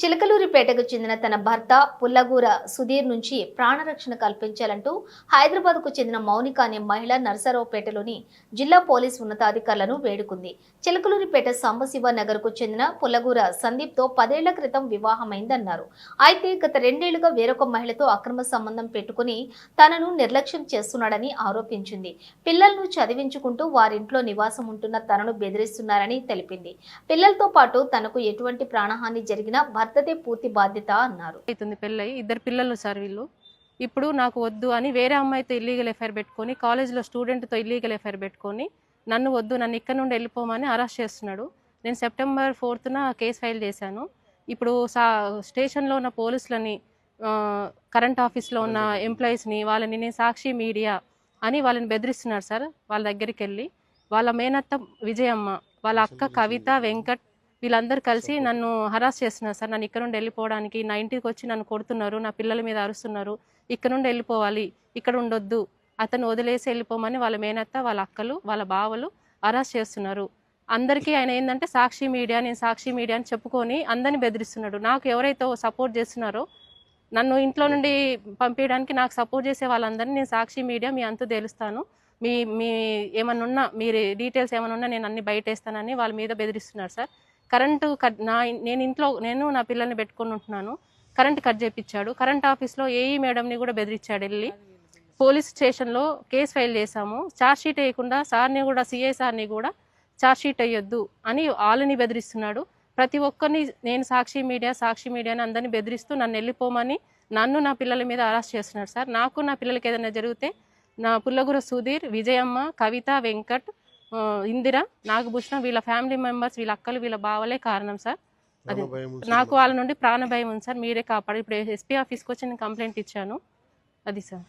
చిలకలూరిపేటకు చెందిన తన భర్త పుల్లగూర సుధీర్ నుంచి ప్రాణరక్షణ కల్పించాలంటూ హైదరాబాద్కు చెందిన మౌనిక అనే మహిళ నర్సరావుపేటలోని జిల్లా పోలీస్ ఉన్నతాధికారులను వేడుకుంది. చిలకలూరిపేట సాంబశివ నగర్కు చెందిన పుల్లగూర సందీప్తో పదేళ్ళ క్రితం వివాహమైందన్నారు. అయితే గత రెండేళ్ళుగా వేరొక మహిళతో అక్రమ సంబంధం పెట్టుకుని తనను నిర్లక్ష్యం చేస్తున్నాడని ఆరోపించింది. పిల్లలను చదివించుకుంటూ వారింట్లో నివాసం ఉంటున్న తనను బెదిరిస్తున్నారని తెలిపింది. పిల్లలతో పాటు తనకు ఎటువంటి ప్రాణహాని జరిగినా భర్తదే పూర్తి బాధ్యత అన్నారు. అవుతుంది పెళ్ళయి ఇద్దరు పిల్లలు సార్ వీళ్ళు. ఇప్పుడు నాకు వద్దు అని వేరే అమ్మాయితో ఇల్లీగల్ ఎఫ్ఐఆర్ పెట్టుకొని కాలేజ్లో స్టూడెంట్తో ఇల్లీగల్ ఎఫ్ఐఆర్ పెట్టుకొని నన్ను వద్దు నన్ను ఇక్కడ నుండి వెళ్ళిపోమని అరెస్ట్ చేస్తున్నాడు. నేను సెప్టెంబర్ ఫోర్త్న కేసు ఫైల్ చేశాను. ఇప్పుడు సా స్టేషన్లో ఉన్న పోలీసులని కరెంట్ ఆఫీస్లో ఉన్న ఎంప్లాయీస్ని వాళ్ళని నేను సాక్షి మీడియా అని వాళ్ళని బెదిరిస్తున్నారు సార్ వాళ్ళ దగ్గరికి వెళ్ళి. వాళ్ళ మేనత్త విజయమ్మ వాళ్ళ అక్క కవిత వెంకట్ వీళ్ళందరూ కలిసి నన్ను హరాస్ చేస్తున్నారు. సార్ నన్ను ఇక్కడ నుండి వెళ్ళిపోవడానికి నా ఇంటికి వచ్చి నన్ను కొడుతున్నారు. నా పిల్లల మీద అరుస్తున్నారు. ఇక్కడ నుండి వెళ్ళిపోవాలి. ఇక్కడ ఉండొద్దు. అతను వదిలేసి వెళ్ళిపోమని వాళ్ళ మేనత్త వాళ్ళ అక్కలు వాళ్ళ బావలు అరెస్ట్ చేస్తున్నారు. అందరికీ ఆయన ఏంటంటే సాక్షి మీడియా నేను సాక్షి మీడియా అని చెప్పుకొని అందరిని బెదిరిస్తున్నాడు. నాకు ఎవరైతే సపోర్ట్ చేస్తున్నారో నన్ను ఇంట్లో నుండి పంపించడానికి నాకు సపోర్ట్ చేసే వాళ్ళందరినీ నేను సాక్షి మీడియా మీ అంతు తెలుస్తాను. మీ మీ ఏమన్నా ఉన్నా మీరు డీటెయిల్స్ ఏమైనా ఉన్నా నేను అన్ని బయట వేస్తానని వాళ్ళ మీద బెదిరిస్తున్నారు సార్. కరెంటు కట్ నా నేను ఇంట్లో నేను నా పిల్లల్ని పెట్టుకొని ఉంటున్నాను. కరెంట్ కట్ చేయించాడు కరెంట్ ఆఫీస్లో ఏఈ మేడంని కూడా బెదిరించాడు వెళ్ళి. పోలీస్ స్టేషన్లో కేసు ఫైల్ చేశాము. ఛార్జ్ షీట్ వేయకుండా సార్ని కూడా సిఐ సార్ని కూడా ఛార్జ్ షీట్ వేయొద్దు అని వాళ్ళని బెదిరిస్తున్నాడు. ప్రతి ఒక్కరిని నేను సాక్షి మీడియా సాక్షి మీడియాని అందరినీ బెదిరిస్తూ నన్ను వెళ్ళిపోమని నన్ను నా పిల్లల మీద అరెస్ట్ చేస్తున్నాడు సార్. నాకు నా పిల్లలకి ఏదైనా జరిగితే నా పుల్లగుర సుధీర్ విజయమ్మ కవిత వెంకట్ ఇందిర నాగభూషణం వీళ్ళ ఫ్యామిలీ మెంబర్స్ వీళ్ళ అక్కలు వీళ్ళ బావలే కారణం సార్. అది నాకు వాళ్ళ నుండి ప్రాణ భయం ఉంది సార్. మీరే కాపాడు ఇప్పుడు ఎస్పీ ఆఫీస్కి వచ్చి నేను కంప్లైంట్ ఇచ్చాను. అది సార్.